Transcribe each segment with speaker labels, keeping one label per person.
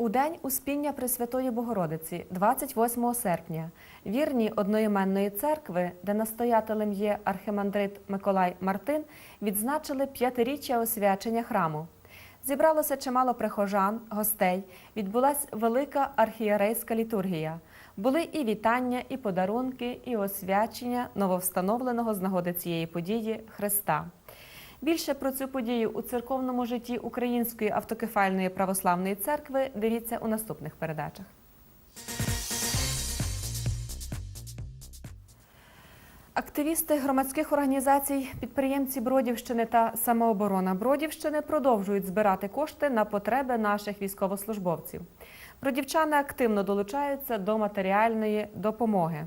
Speaker 1: У день Успіння Пресвятої Богородиці, 28 серпня, вірні одноіменної церкви, де настоятелем є архимандрит Миколай Мартин, відзначили п'ятиріччя освячення храму. Зібралося чимало прихожан, гостей. Відбулась велика архієрейська літургія. Були і вітання, і подарунки, і освячення нововстановленого з нагоди цієї події Христа. Більше про цю подію у церковному житті Української автокефальної православної церкви дивіться у наступних передачах. Активісти громадських організацій, підприємці Бродівщини та самооборона Бродівщини продовжують збирати кошти на потреби наших військовослужбовців. Бродівчани активно долучаються до матеріальної допомоги.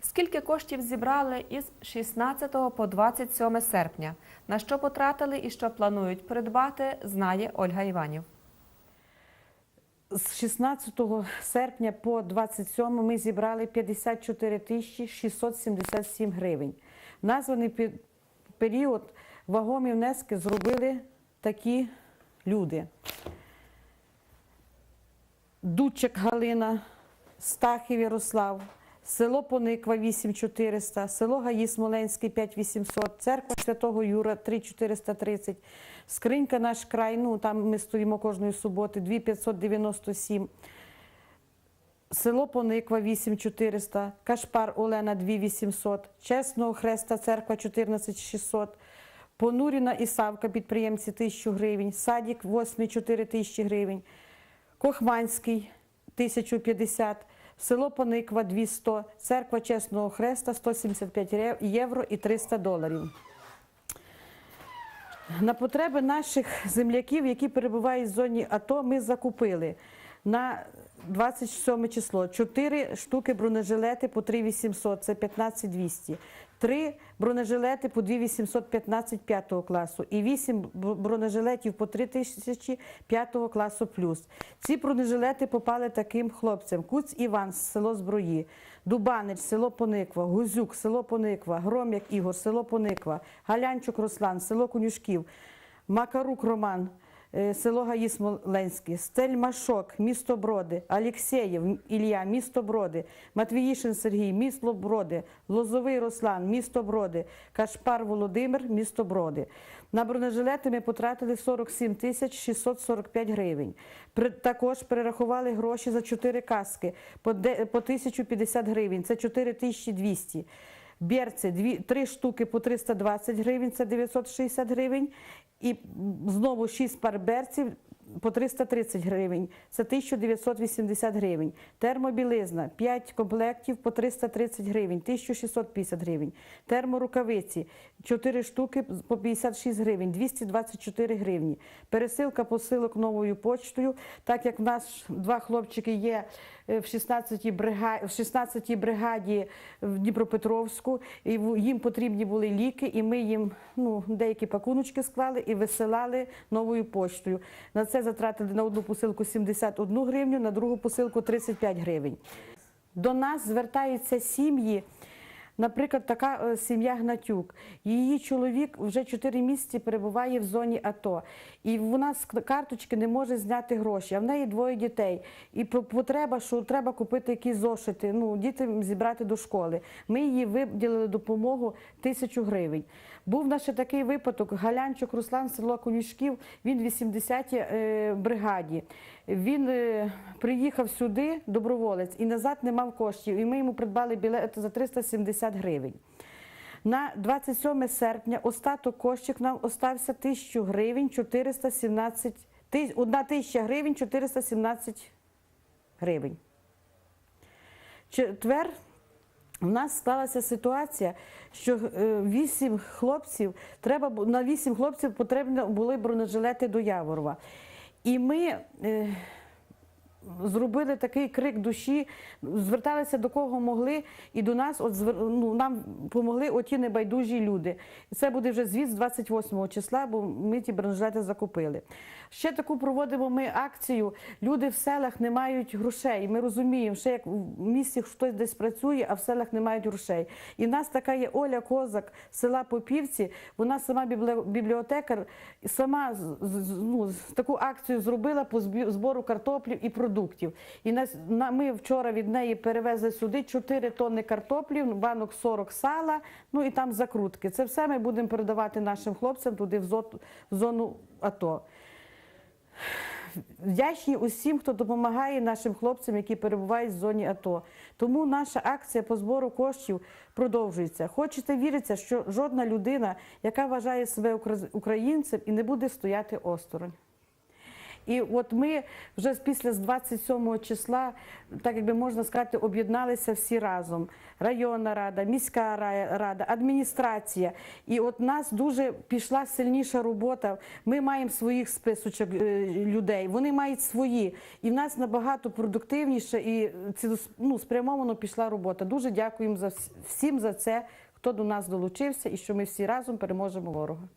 Speaker 1: Скільки коштів зібрали із 16 по 27 серпня, на що потратили і що планують придбати, знає Ольга Іванів.
Speaker 2: З 16 серпня по 27 ми зібрали 54 тисячі 677 гривень. Названий період вагомі внески зробили такі люди. Дудчик Галина, Стахів Ярослав, село Пониква 8400, село Гаї Смоленський 5800, церква Святого Юра 3430, скринька наш край, ну там ми стоїмо кожної суботи 2597. Село Пониква 8400, Кашпар Олена 2800, Чесного Хреста Церква 14600, Понуріна і Савка підприємці 1000 гривень, Садік 8 4 тисячі гривень, Кохманський 1050, село Пониква 200, Церква Чесного Хреста 175 євро і 300 доларів. На потреби наших земляків, які перебувають в зоні АТО, ми закупили на 27 число 4 штуки бронежилети по 3800, це 15200. 3 бронежилети по 2815 5 класу і 8 бронежилетів по 3000 5 класу плюс. Ці бронежилети попали таким хлопцям: Куць Іван, село Зброї, Дубанич, село Пониква, Гузюк, село Пониква, Гром'як Ігор, село Пониква, Галянчук Руслан, село Конюшків, Макарук Роман, село Гаї Смоленське, Стельмашок, місто Броди, Алєксєєв Ілля, місто Броди, Матвіїшин Сергій, місто Броди, Лозовий Руслан, місто Броди, Кашпар Володимир, місто Броди. На бронежилети ми потратили 47 тисяч 645 гривень. Також перерахували гроші за 4 каски по де- по 1050 гривень, це 4200. Берці дві, три штуки по 320 гривень, це 960 гривень. І знову 6 пар берців по 330 гривень, це 1980 гривень. Термобілизна 5 комплектів по 330 гривень, 1650 гривень. Терморукавиці 4 штуки по 56 гривень, 224 гривні. Пересилка посилок новою почтою, так як в нас два хлопчики є в 16-й бригаді, в 16-й бригаді в Дніпропетровську, і їм потрібні були ліки, і ми їм ну, деякі пакуночки склали і висилали новою поштою. На це затратили на одну посилку 71 гривню, на другу посилку 35 гривень. До нас звертаються сім'ї. Наприклад, така е, сім'я Гнатюк. Її чоловік вже 4 місяці перебуває в зоні АТО. І вона з карточки не може зняти гроші. А в неї двоє дітей. І по- потреба, що треба купити якісь зошити, ну, дітям зібрати до школи. Ми їй виділили допомогу тисячу гривень. Був наш такий випадок. Галянчук Руслан, село Конюшків, він в 80-й е, бригаді. Він е, приїхав сюди, доброволець, і назад не мав коштів. І ми йому придбали білет за 370 гривень. На 27 серпня остаток коштів нам остався 1000 гривень 417, тис- одна тисяча гривень 417 гривень. Четвер у нас сталася ситуація, що е, вісім хлопців треба на вісім хлопців потрібно були бронежилети до Яворова. І ми е, зробили такий крик душі, зверталися до кого могли, і до нас от ну, нам допомогли оті небайдужі люди. Це буде вже звіт з 28 числа, бо ми ті бронежилети закупили. Ще таку проводимо ми акцію. Люди в селах не мають грошей. Ми розуміємо, що як в місті хтось десь працює, а в селах не мають грошей. І в нас така є Оля Козак села Попівці. Вона сама бібліотекар, сама ну, таку акцію зробила по збору картоплів і продуктів. І нас на ми вчора від неї перевезли сюди 4 тонни картоплів, банок 40 сала, ну і там закрутки. Це все ми будемо передавати нашим хлопцям туди в зо- в зону АТО. Вдячні усім, хто допомагає нашим хлопцям, які перебувають в зоні АТО. Тому наша акція по збору коштів продовжується. Хочете віриться, що жодна людина, яка вважає себе українцем, і не буде стояти осторонь. І от ми вже після з 27 числа, так якби можна сказати, об'єдналися всі разом. Районна рада, міська рада, адміністрація. І от нас дуже пішла сильніша робота. Ми маємо своїх списочок е, людей, вони мають свої. І в нас набагато продуктивніше і ну, спрямовано пішла робота. Дуже дякуємо за всім за це, хто до нас долучився і що ми всі разом переможемо ворога.